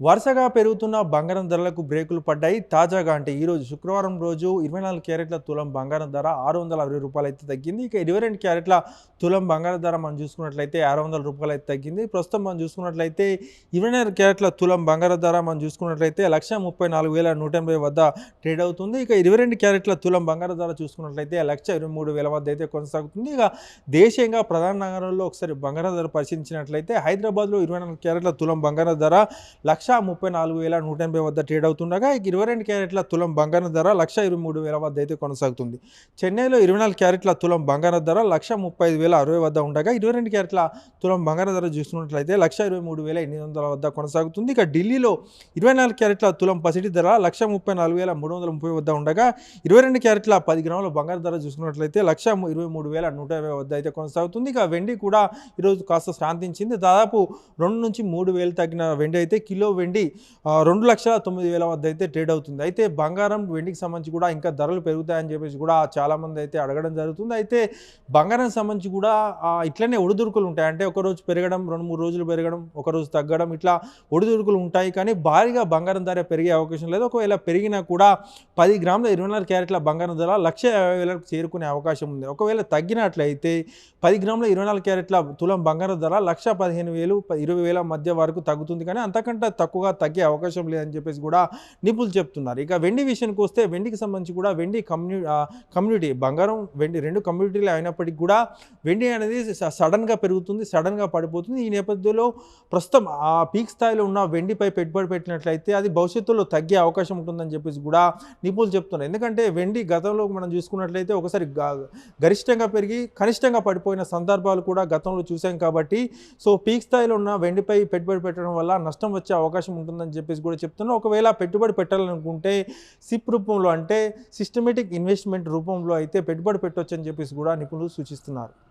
వరుసగా పెరుగుతున్న బంగారం ధరలకు బ్రేకులు పడ్డాయి. తాజాగా అంటే ఈరోజు శుక్రవారం రోజు ఇరవై నాలుగు క్యారెట్ల తులం బంగారం ధర ఆరు వందల అరవై రూపాయలు అయితే తగ్గింది. ఇక ఇరవై రెండు క్యారెట్ల తులం బంగారం ధర మనం చూసుకున్నట్లయితే ఆరు వందల రూపాయలు అయితే తగ్గింది. ప్రస్తుతం మనం చూసుకున్నట్లయితే ఇరవై నాలుగు క్యారెట్ల తులం బంగారం ధర మనం చూసుకున్నట్లయితే లక్ష ముప్పై నాలుగు వేల నూట ఎనభై వద్ద ట్రేడ్ అవుతుంది. ఇక ఇరవై రెండు క్యారెట్ల తులం బంగారం ధర చూసుకున్నట్లయితే లక్ష ఇరవై మూడు వేల వద్ద అయితే కొనసాగుతుంది. ఇక దేశీయంగా ప్రధాన నగరంలో ఒకసారి బంగారం ధర పరిశీలించినట్లయితే హైదరాబాద్లో ఇరవై నాలుగు క్యారెట్ల తులం బంగారం ధర లక్ష లక్ష ముప్పై నాలుగు వేల నూట ఎనభై వద్ద ట్రేడ్ అవుతుండగా ఇక ఇరవై రెండు క్యారెట్ల తులం బంగారం ధర లక్ష ఇరవై మూడు వేల వద్ద అయితే కొనసాగుతుంది. చెన్నైలో ఇరవై నాలుగు క్యారెట్ల తులం బంగారం ధర లక్ష ముప్పై ఐదు వేల అరవై వద్ద ఉండగా ఇరవై రెండు క్యారెట్ల తులం బంగారం ధర చూసుకున్నట్లయితే లక్ష ఇరవై మూడు వేల ఎనిమిది వందల వద్ద కొనసాగుతుంది. ఇక ఢిల్లీలో ఇరవై నాలుగు క్యారెట్ల తులం పసిడి ధర లక్ష ముప్పై నాలుగు వేల మూడు వందల ముప్పై వద్ద ఉండగా ఇరవై రెండు క్యారెట్ల పది గ్రాముల బంగారం ధర చూసుకున్నట్లయితే లక్ష ఇరవై మూడు వేల నూట యాభై వద్ద అయితే కొనసాగుతుంది. ఇక వెండి కూడా ఈరోజు కాస్త శాంతించింది. దాదాపు రెండు నుంచి మూడు వేలు తగ్గిన వెండి అయితే కిలో వెండి రెండు లక్షల తొమ్మిది వేల వద్ద అయితే ట్రేడ్ అవుతుంది. అయితే బంగారం వెండికి సంబంధించి కూడా ఇంకా ధరలు పెరుగుతాయని చెప్పేసి కూడా చాలామంది అయితే అడగడం జరుగుతుంది. అయితే బంగారం సంబంధించి కూడా ఇట్లనే ఒడిదుడుకులు ఉంటాయి. అంటే ఒక రోజు పెరగడం రెండు మూడు రోజులు పెరగడం ఒకరోజు తగ్గడం ఇట్లా ఒడిదుడుకులు ఉంటాయి. కానీ భారీగా బంగారం ధర పెరిగే అవకాశం లేదు. ఒకవేళ పెరిగినా కూడా పది గ్రాముల ఇరవై నాలుగు క్యారెట్ల బంగారం ధర లక్ష యాభై వేలకు చేరుకునే అవకాశం ఉంది. ఒకవేళ తగ్గినట్లయితే పది గ్రాముల ఇరవై నాలుగు క్యారెట్ల తులం బంగారం ధర లక్ష పదిహేను వేలు ఇరవై వేల మధ్య వరకు తగ్గుతుంది. కానీ అంతకంటే తక్కువగా తగ్గే అవకాశం లేదని చెప్పేసి కూడా నిపుణులు చెప్తున్నారు. ఇక వెండి విషయానికి వస్తే వెండికి సంబంధించి కూడా వెండి కమ్యూ కమ్యూనిటీ బంగారం వెండి రెండు కమ్యూనిటీలు అయినప్పటికీ కూడా వెండి అనేది సడన్గా పెరుగుతుంది సడన్గా పడిపోతుంది. ఈ నేపథ్యంలో ప్రస్తుతం ఆ పీక్ స్థాయిలో ఉన్న వెండిపై పెట్టుబడి పెట్టినట్లయితే అది భవిష్యత్తులో తగ్గే అవకాశం ఉంటుందని చెప్పేసి కూడా నిపుణులు చెప్తున్నారు. ఎందుకంటే వెండి గతంలో మనం చూసుకున్నట్లయితే ఒకసారి గ- గరిష్టంగా పెరిగి కనిష్టంగా పడిపోయిన సందర్భాలు కూడా గతంలో చూసాం కాబట్టి సో పీక్ స్థాయిలో ఉన్న వెండిపై పెట్టుబడి పెట్టడం వల్ల నష్టం వచ్చే అవకాశం అవకాశం ఉంటుందని చెప్పేసి కూడా చెప్తున్నారు. ఒకవేళ పెట్టుబడి పెట్టాలనుకుంటే సిప్ రూపంలో అంటే సిస్టమేటిక్ ఇన్వెస్ట్మెంట్ రూపంలో అయితే పెట్టుబడి పెట్టొచ్చని చెప్పేసి కూడా నిపుణులు సూచిస్తున్నారు.